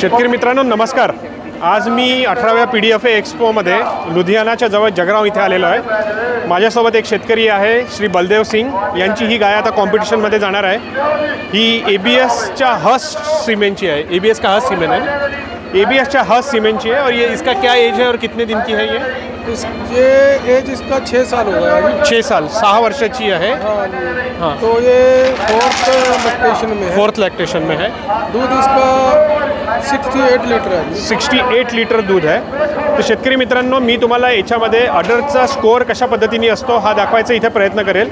शेतकरी मित्रांनो नमस्कार. आज मी अठराव्या पी डी एफ ए एक्सपोमध्ये लुधियानाच्या जवळ जगराव इथे आलेलो आहे. माझ्यासोबत एक शेतकरी आहे श्री बलदेव सिंग. यांची ही गाय आता कॉम्पिटिशनमध्ये जाणार आहे. ही ए बी एसच्या हस सिमेंटची आहे. ए बी एस का हस सिमेंट है ए बी एसच्या हस सिमेंटची है और ये इसका क्या एज है और कितने दिन की है ये? इस ये एज इसका छः साल हो गया अभी छः साल सहा वर्षाची आहे. हाँ हाँ। तो ये फोर्थ लैक्टेशन में है। फोर्थ लॅक्टेशन में है। दूध इसका sixty eight litre sixty eight litre दूध आहे. तर शेतकरी मित्रांनो मी तुम्हाला याच्यामध्ये अडरचा स्कोअर कशा पद्धतीने असतो हा दाखवायचा इथे प्रयत्न करेल.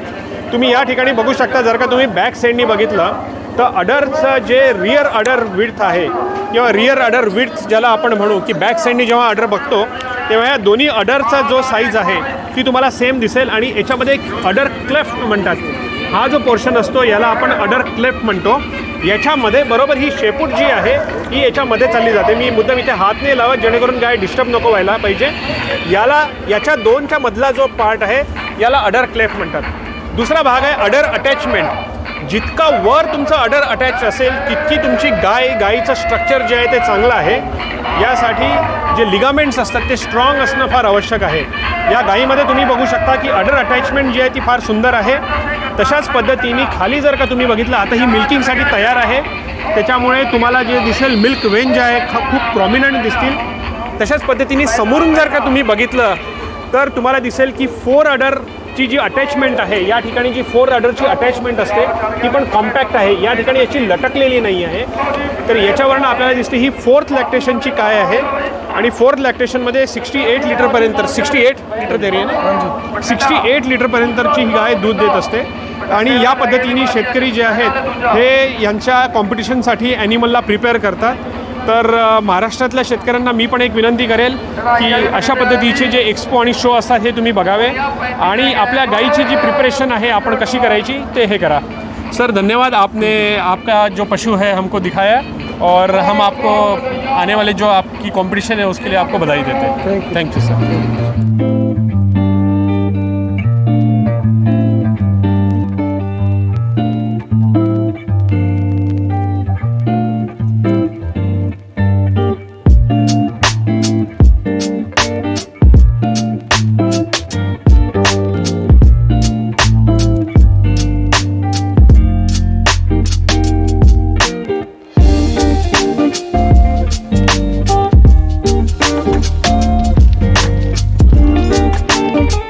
तुम्ही या ठिकाणी बघू शकता जर का तुम्ही बॅक साईडनी बघितलं तर अडरचं जे रिअर अडर विड्थ आहे किंवा रिअर अडर विड्थ ज्याला आपण म्हणू की बॅक साईडनी जेव्हा अडर बघतो तेव्हा या दोन्ही अडरचा जो साईज आहे ती तुम्हाला सेम दिसेल. आणि याच्यामध्ये एक अडर क्लेफ्ट म्हणतात. हा जो पोर्शन असतो याला आपण अडर क्लेप म्हणतो. याच्यामध्ये बरोबर ही शेपूट जी आहे ही याच्यामध्ये चालली जाते. मी मुद्दाम इथे हात नाही लावत जेणेकरून काय डिस्टर्ब नको व्हायला पाहिजे. याला याच्या दोनच्या मधला जो पार्ट आहे याला अडर क्लेप म्हणतात. दुसरा भाग आहे अडर अटॅचमेंट जितका वर तुमचं अडर अटॅच असेल तितकी तुमची गाय गायीचं स्ट्रक्चर जे आहे ते चांगलं आहे. यासाठी जे लिगामेंट्स असतात ते स्ट्रॉंग असणं फार आवश्यक आहे. या गायीमध्ये तुम्ही बघू शकता की अडर अटॅचमेंट जी आहे ती फार सुंदर आहे. तशाच पद्धतीने खाली जर का तुम्ही बघितलं आता ही मिल्किंगसाठी तयार आहे. त्याच्यामुळे तुम्हाला जे दिसेल मिल्क वेन जे आहे खूप प्रॉमिनंट दिसतील. तशाच पद्धतीने समोरून जर का तुम्ही बघितलं तर तुम्हाला दिसेल की फोर अडर ची जी अटॅचमेंट आहे या ठिकाणी जी फोर अडरची अटॅचमेंट असते ती पण कॉम्पॅक्ट आहे. या ठिकाणी याची लटकलेली नाही आहे. तर याच्यावरनं आपल्याला दिसते ही फोर्थ लॅक्टेशनची काय आहे? आणि फोर्थ लॅक्टेशनमध्ये सिक्स्टी एट लिटरपर्यंत सिक्स्टी एट लिटर दे आहे सिक्स्टी एट लिटरपर्यंतची ही गाय दूध देत असते. आणि या पद्धतीने शेतकरी जे आहेत हे यांच्या कॉम्पिटिशनसाठी ॲनिमलला प्रिपेअर करतात. तर महाराष्ट्रातल्या शेतकऱ्यांना मी पण एक विनंती करेल की अशा पद्धतीचे जे एक्सपो आणि शो असतात हे तुम्ही बघावे आणि आपल्या गाईची जी प्रिपरेशन आहे आपण कशी करायची ते हे करा. सर धन्यवाद. आपने आपका जो पशु है हमको दिखाया और हम आपको आने वाले जो आपकी कंपटीशन है उसके लिए आपको बधाई देते हैं. Thank you sir